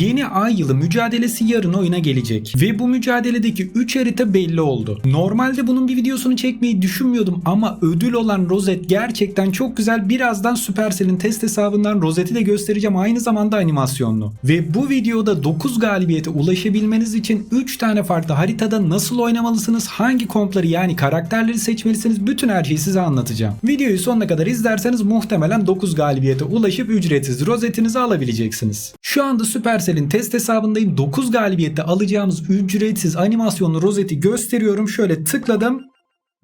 Yeni ay yılı mücadelesi yarın oyuna gelecek. Ve bu mücadeledeki 3 harita belli oldu. Normalde bunun bir videosunu çekmeyi düşünmüyordum ama ödül olan rozet gerçekten çok güzel. Birazdan Supercell'in test hesabından rozeti de göstereceğim. Aynı zamanda animasyonlu. Ve bu videoda 9 galibiyete ulaşabilmeniz için 3 tane farklı haritada nasıl oynamalısınız, hangi kompları yani karakterleri seçmelisiniz bütün her şeyi size anlatacağım. Videoyu sonuna kadar izlerseniz muhtemelen 9 galibiyete ulaşıp ücretsiz rozetinizi alabileceksiniz. Şu anda Supercell'in test hesabındayım. 9 galibiyette alacağımız ücretsiz animasyonlu rozeti gösteriyorum. Şöyle tıkladım.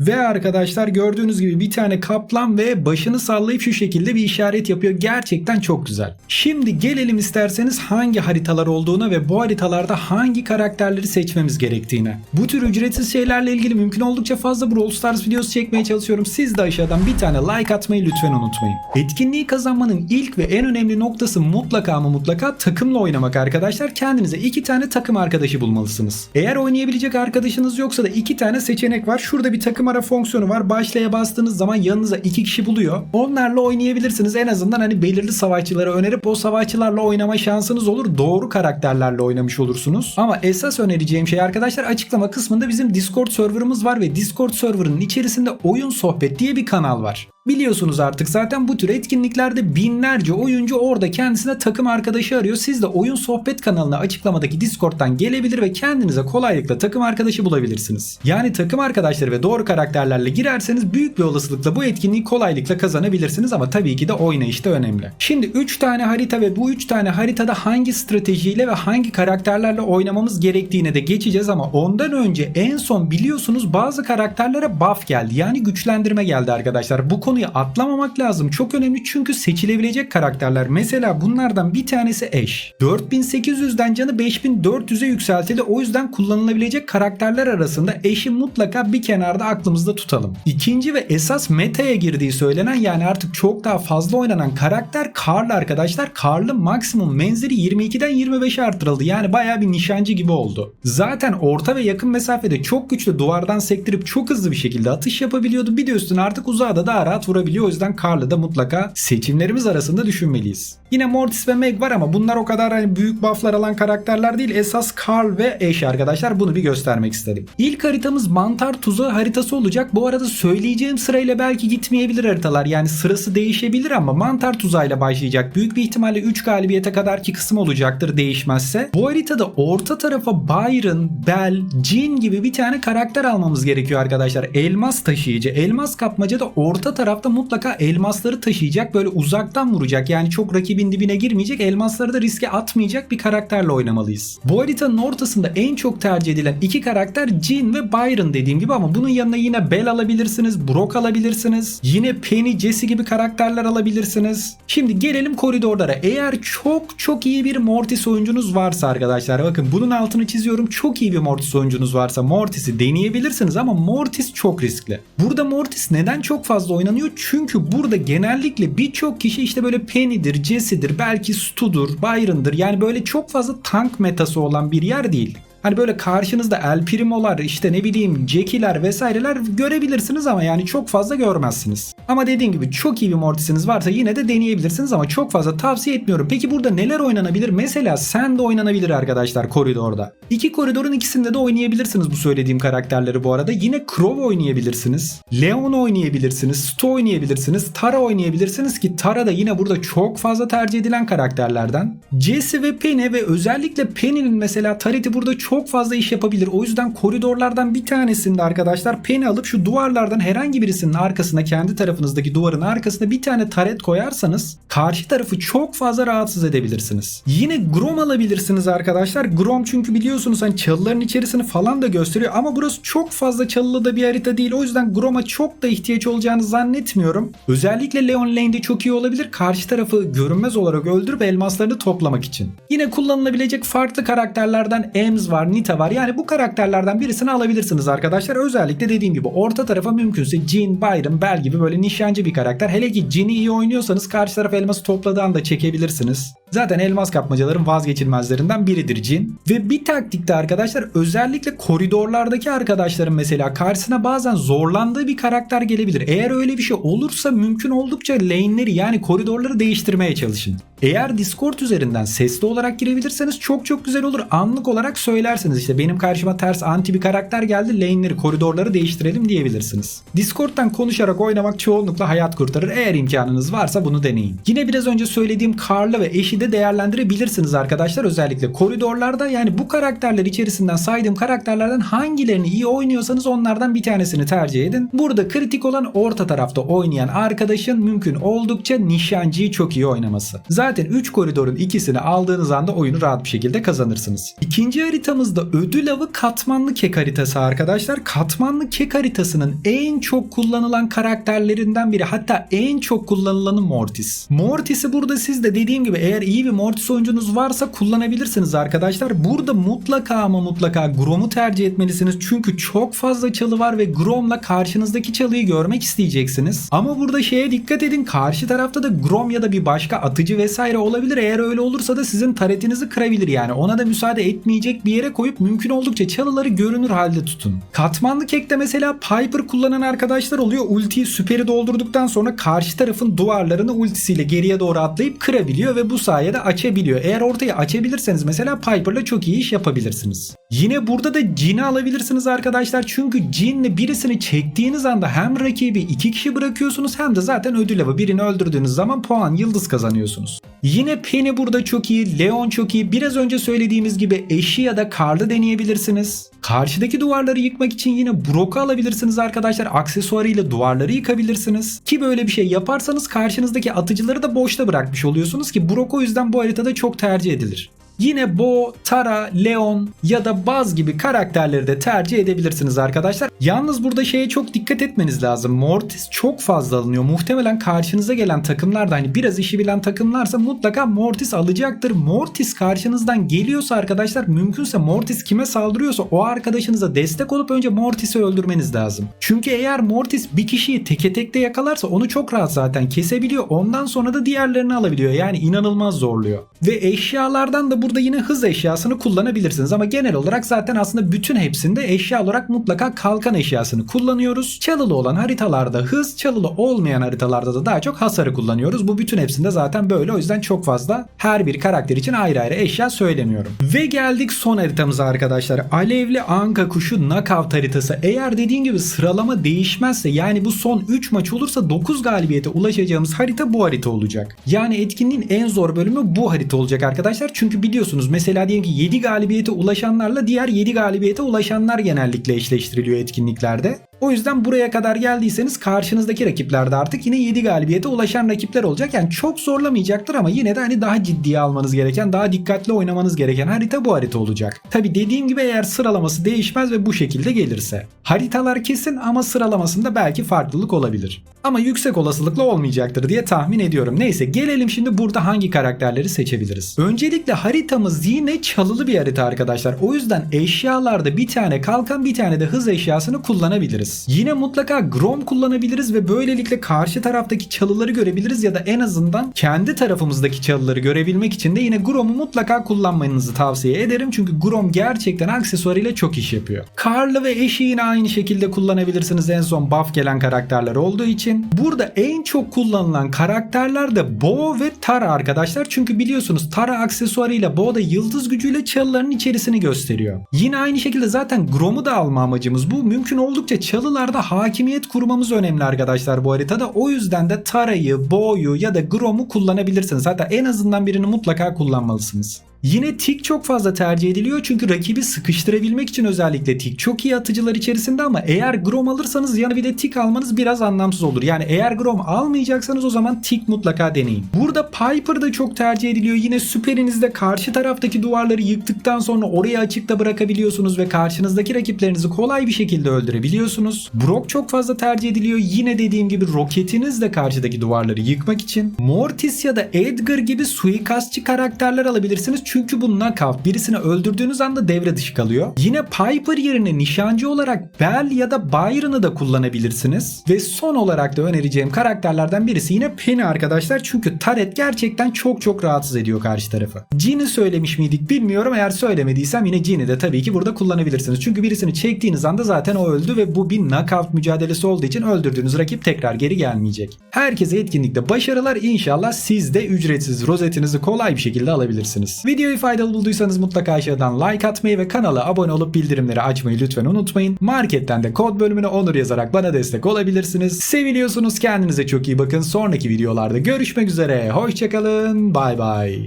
Ve arkadaşlar gördüğünüz gibi bir tane kaplan ve başını sallayıp şu şekilde bir işaret yapıyor. Gerçekten çok güzel. Şimdi gelelim isterseniz hangi haritalar olduğuna ve bu haritalarda hangi karakterleri seçmemiz gerektiğine. Bu tür ücretsiz şeylerle ilgili mümkün oldukça fazla Brawl Stars videosu çekmeye çalışıyorum. Siz de aşağıdan bir tane like atmayı lütfen unutmayın. Etkinliği kazanmanın ilk ve en önemli noktası mutlaka ama mutlaka takımla oynamak arkadaşlar. Kendinize iki tane takım arkadaşı bulmalısınız. Eğer oynayabilecek arkadaşınız yoksa da iki tane seçenek var. Şurada bir takım ara fonksiyonu var. Başlaya bastığınız zaman yanınıza iki kişi buluyor. Onlarla oynayabilirsiniz. En azından hani belirli savaşçıları önerip o savaşçılarla oynama şansınız olur. Doğru karakterlerle oynamış olursunuz. Ama esas önereceğim şey arkadaşlar açıklama kısmında bizim Discord serverımız var ve Discord serverının içerisinde oyun sohbet diye bir kanal var. Biliyorsunuz artık zaten bu tür etkinliklerde binlerce oyuncu orada kendisine takım arkadaşı arıyor. Siz de oyun sohbet kanalına açıklamadaki Discord'dan gelebilir ve kendinize kolaylıkla takım arkadaşı bulabilirsiniz. Yani takım arkadaşları ve doğru karakterlerle girerseniz büyük bir olasılıkla bu etkinliği kolaylıkla kazanabilirsiniz ama tabii ki de oynayış da önemli. Şimdi 3 tane harita ve bu 3 tane haritada hangi stratejiyle ve hangi karakterlerle oynamamız gerektiğine de geçeceğiz ama ondan önce en son biliyorsunuz bazı karakterlere buff geldi. Yani güçlendirme geldi arkadaşlar. Bu konuyu atlamamak lazım. Çok önemli çünkü seçilebilecek karakterler. Mesela bunlardan bir tanesi Ash. 4800'den canı 5400'e yükseltildi. O yüzden kullanılabilecek karakterler arasında Ash'i mutlaka bir kenarda aklımızda tutalım. İkinci ve esas meta'ya girdiği söylenen yani artık çok daha fazla oynanan karakter Karl arkadaşlar. Karl'ın maksimum menzili 22'den 25'e arttırıldı. Yani bayağı bir nişancı gibi oldu. Zaten orta ve yakın mesafede çok güçlü duvardan sektirip çok hızlı bir şekilde atış yapabiliyordu. Bir de üstüne artık uzağa da daha rahat vurabiliyor. O yüzden Karl'ı da mutlaka seçimlerimiz arasında düşünmeliyiz. Yine Mortis ve Meg var ama bunlar o kadar hani büyük bufflar alan karakterler değil. Esas Karl ve Ashe arkadaşlar bunu bir göstermek istedim. İlk haritamız mantar tuzağı haritası olacak. Bu arada söyleyeceğim sırayla belki gitmeyebilir haritalar. Yani sırası değişebilir ama mantar tuzağıyla başlayacak. Büyük bir ihtimalle 3 galibiyete kadar ki kısım olacaktır değişmezse. Bu haritada orta tarafa Byron, Bell, Jean gibi bir tane karakter almamız gerekiyor arkadaşlar. Elmas taşıyıcı. Elmas kapmaca da orta tarafta mutlaka elmasları taşıyacak. Böyle uzaktan vuracak. Yani çok rakibin dibine girmeyecek. Elmasları da riske atmayacak bir karakterle oynamalıyız. Bu haritanın ortasında en çok tercih edilen iki karakter Jean ve Byron dediğim gibi ama bunun yanına yine Bell alabilirsiniz. Brock alabilirsiniz. Yine Penny, Jesse gibi karakterler alabilirsiniz. Şimdi gelelim koridorlara. Eğer çok çok iyi bir Mortis oyuncunuz varsa arkadaşlar bakın bunun altını çiziyorum. Çok iyi bir Mortis oyuncunuz varsa Mortis'i deneyebilirsiniz ama Mortis çok riskli. Burada Mortis neden çok fazla oynanıyor? Çünkü burada genellikle birçok kişi işte böyle Penny'dir, Jesse'dir, belki Stu'dur, Byron'dır. Yani böyle çok fazla tank metası olan bir yer değil. Hani böyle karşınızda El Primo'lar işte ne bileyim Jackie'ler vesaireler görebilirsiniz ama yani çok fazla görmezsiniz. Ama dediğim gibi çok iyi bir Mortis'iniz varsa yine de deneyebilirsiniz ama çok fazla tavsiye etmiyorum. Peki burada neler oynanabilir? Mesela sen de oynanabilir arkadaşlar koridorda. İki koridorun ikisinde de oynayabilirsiniz bu söylediğim karakterleri bu arada. Yine Crow oynayabilirsiniz. Leon oynayabilirsiniz. Stu oynayabilirsiniz. Tara oynayabilirsiniz ki Tara da yine burada çok fazla tercih edilen karakterlerden. Jesse ve Penny ve özellikle Penny'nin mesela Tariti burada çok fazla iş yapabilir. O yüzden koridorlardan bir tanesinde arkadaşlar Penny alıp şu duvarlardan herhangi birisinin arkasına kendi tarafınızdaki duvarın arkasına bir tane taret koyarsanız karşı tarafı çok fazla rahatsız edebilirsiniz. Yine Grom alabilirsiniz arkadaşlar. Grom çünkü biliyorsunuz hani çalıların içerisini falan da gösteriyor ama burası çok fazla çalılı da bir harita değil. O yüzden Grom'a çok da ihtiyaç olacağını zannetmiyorum. Özellikle Leon Lane'de çok iyi olabilir. Karşı tarafı görünmez olarak öldürüp elmaslarını toplamak için. Yine kullanılabilecek farklı karakterlerden Ems var, Nita var. Yani bu karakterlerden birisini alabilirsiniz arkadaşlar. Özellikle dediğim gibi orta tarafa mümkünse Jean, Byron, Bell gibi böyle nişancı bir karakter. Hele ki Jean'i iyi oynuyorsanız karşı taraf elması topladığı anda çekebilirsiniz. Zaten elmas kapmacaların vazgeçilmezlerinden biridir Jin. Ve bir taktikte arkadaşlar özellikle koridorlardaki arkadaşların mesela karşısına bazen zorlandığı bir karakter gelebilir. Eğer öyle bir şey olursa mümkün oldukça lane'leri yani koridorları değiştirmeye çalışın. Eğer Discord üzerinden sesli olarak girebilirseniz çok çok güzel olur. Anlık olarak söylersiniz işte benim karşıma ters anti bir karakter geldi lane'leri koridorları değiştirelim diyebilirsiniz. Discord'dan konuşarak oynamak çoğunlukla hayat kurtarır. Eğer imkanınız varsa bunu deneyin. Yine biraz önce söylediğim Karl'ı ve eşi de değerlendirebilirsiniz arkadaşlar. Özellikle koridorlarda yani bu karakterler içerisinden saydığım karakterlerden hangilerini iyi oynuyorsanız onlardan bir tanesini tercih edin. Burada kritik olan orta tarafta oynayan arkadaşın mümkün oldukça nişancıyı çok iyi oynaması. Zaten 3 koridorun ikisini aldığınız anda oyunu rahat bir şekilde kazanırsınız. İkinci haritamızda ödül avı katmanlı kek haritası arkadaşlar. Katmanlı kek haritasının en çok kullanılan karakterlerinden biri hatta en çok kullanılanı Mortis. Mortis'i burada siz de dediğim gibi eğer iyi bir Mortis oyuncunuz varsa kullanabilirsiniz arkadaşlar. Burada mutlaka ama mutlaka Grom'u tercih etmelisiniz. Çünkü çok fazla çalı var ve Grom'la karşınızdaki çalıyı görmek isteyeceksiniz. Ama burada şeye dikkat edin. Karşı tarafta da Grom ya da bir başka atıcı vesaire olabilir. Eğer öyle olursa da sizin taretinizi kırabilir yani. Ona da müsaade etmeyecek bir yere koyup mümkün oldukça çalıları görünür halde tutun. Katmanlı kekte mesela Piper kullanan arkadaşlar oluyor. Ultiyi süperi doldurduktan sonra karşı tarafın duvarlarını ultisiyle geriye doğru atlayıp kırabiliyor ve bu sayede açabiliyor. Eğer ortayı açabilirseniz mesela Piper'la çok iyi iş yapabilirsiniz. Yine burada da Jin'i alabilirsiniz arkadaşlar. Çünkü Jin'le birisini çektiğiniz anda hem rakibi iki kişi bırakıyorsunuz hem de zaten ödül avı birini öldürdüğünüz zaman puan yıldız kazanıyorsunuz. Yine Penny burada çok iyi, Leon çok iyi. Biraz önce söylediğimiz gibi eşi ya da Karl'ı deneyebilirsiniz. Karşıdaki duvarları yıkmak için yine Brock'u alabilirsiniz arkadaşlar. Aksesuarıyla duvarları yıkabilirsiniz. Ki böyle bir şey yaparsanız karşınızdaki atıcıları da boşta bırakmış oluyorsunuz ki Brock o yüzden bu haritada çok tercih edilir. Yine Bo, Tara, Leon ya da Baz gibi karakterleri de tercih edebilirsiniz arkadaşlar. Yalnız burada şeye çok dikkat etmeniz lazım. Mortis çok fazla alınıyor. Muhtemelen karşınıza gelen takımlar da hani biraz işi bilen takımlarsa mutlaka Mortis alacaktır. Mortis karşınızdan geliyorsa arkadaşlar mümkünse Mortis kime saldırıyorsa o arkadaşınıza destek olup önce Mortis'i öldürmeniz lazım. Çünkü eğer Mortis bir kişiyi teke tekte yakalarsa onu çok rahat zaten kesebiliyor. Ondan sonra da diğerlerini alabiliyor. Yani inanılmaz zorluyor. Ve eşyalardan da burada yine hız eşyasını kullanabilirsiniz ama genel olarak zaten aslında bütün hepsinde eşya olarak mutlaka kalkan eşyasını kullanıyoruz. Çalılı olan haritalarda hız, çalılı olmayan haritalarda da daha çok hasarı kullanıyoruz. Bu bütün hepsinde zaten böyle o yüzden çok fazla her bir karakter için ayrı ayrı eşya söylemiyorum. Ve geldik son haritamıza arkadaşlar. Alevli Anka Kuşu Knockout haritası. Eğer dediğim gibi sıralama değişmezse yani bu son 3 maç olursa 9 galibiyete ulaşacağımız harita bu harita olacak. Yani etkinliğin en zor bölümü bu harita olacak arkadaşlar. Çünkü biliyorsunuz mesela diyelim ki 7 galibiyete ulaşanlarla diğer 7 galibiyete ulaşanlar genellikle eşleştiriliyor etkinliklerde. O yüzden buraya kadar geldiyseniz karşınızdaki rakiplerde artık yine 7 galibiyete ulaşan rakipler olacak. Yani çok zorlamayacaktır ama yine de hani daha ciddiye almanız gereken, daha dikkatli oynamanız gereken harita bu harita olacak. Tabi dediğim gibi eğer sıralaması değişmez ve bu şekilde gelirse. Haritalar kesin ama sıralamasında belki farklılık olabilir. Ama yüksek olasılıkla olmayacaktır diye tahmin ediyorum. Neyse gelelim şimdi burada hangi karakterleri seçebiliriz. Öncelikle haritamız yine çalılı bir harita arkadaşlar. O yüzden eşyalarda bir tane kalkan bir tane de hız eşyasını kullanabiliriz. Yine mutlaka Grom kullanabiliriz ve böylelikle karşı taraftaki çalıları görebiliriz ya da en azından kendi tarafımızdaki çalıları görebilmek için de yine Grom'u mutlaka kullanmanızı tavsiye ederim. Çünkü Grom gerçekten aksesuarıyla çok iş yapıyor. Karlı ve eşi aynı şekilde kullanabilirsiniz en son buff gelen karakterler olduğu için. Burada en çok kullanılan karakterler de Bo ve Tara arkadaşlar. Çünkü biliyorsunuz Tara aksesuarıyla Bo da yıldız gücüyle çalıların içerisini gösteriyor. Yine aynı şekilde zaten Grom'u da alma amacımız bu. Mümkün oldukça çalılarda hakimiyet kurmamız önemli arkadaşlar bu haritada. O yüzden de Tara'yı, Bo'yu ya da Grom'u kullanabilirsiniz. Hatta en azından birini mutlaka kullanmalısınız. Yine tik çok fazla tercih ediliyor çünkü rakibi sıkıştırabilmek için özellikle tik çok iyi atıcılar içerisinde ama eğer Grom alırsanız yanı bir de tik almanız biraz anlamsız olur. Yani eğer Grom almayacaksanız o zaman tik mutlaka deneyin. Burada Piper da çok tercih ediliyor. Yine süperinizde karşı taraftaki duvarları yıktıktan sonra orayı açıkta bırakabiliyorsunuz ve karşınızdaki rakiplerinizi kolay bir şekilde öldürebiliyorsunuz. Brock çok fazla tercih ediliyor. Yine dediğim gibi roketinizle karşıdaki duvarları yıkmak için. Mortis ya da Edgar gibi suikastçı karakterler alabilirsiniz. Çünkü bu knockout. Birisini öldürdüğünüz anda devre dışı kalıyor. Yine Piper yerine nişancı olarak Bell ya da Byron'ı da kullanabilirsiniz. Ve son olarak da önereceğim karakterlerden birisi yine Penny arkadaşlar. Çünkü Taret gerçekten çok çok rahatsız ediyor karşı tarafı. Jin'i söylemiş miydik bilmiyorum. Eğer söylemediysem yine Jin'i de tabii ki burada kullanabilirsiniz. Çünkü birisini çektiğiniz anda zaten o öldü ve bu bir knockout mücadelesi olduğu için öldürdüğünüz rakip tekrar geri gelmeyecek. Herkese etkinlikte başarılar. İnşallah siz de ücretsiz rozetinizi kolay bir şekilde alabilirsiniz. Videoyu faydalı bulduysanız mutlaka aşağıdan like atmayı ve kanala abone olup bildirimleri açmayı lütfen unutmayın. Marketten de kod bölümüne onur yazarak bana destek olabilirsiniz. Seviliyorsunuz kendinize çok iyi bakın. Sonraki videolarda görüşmek üzere. Hoşçakalın. Bay bay.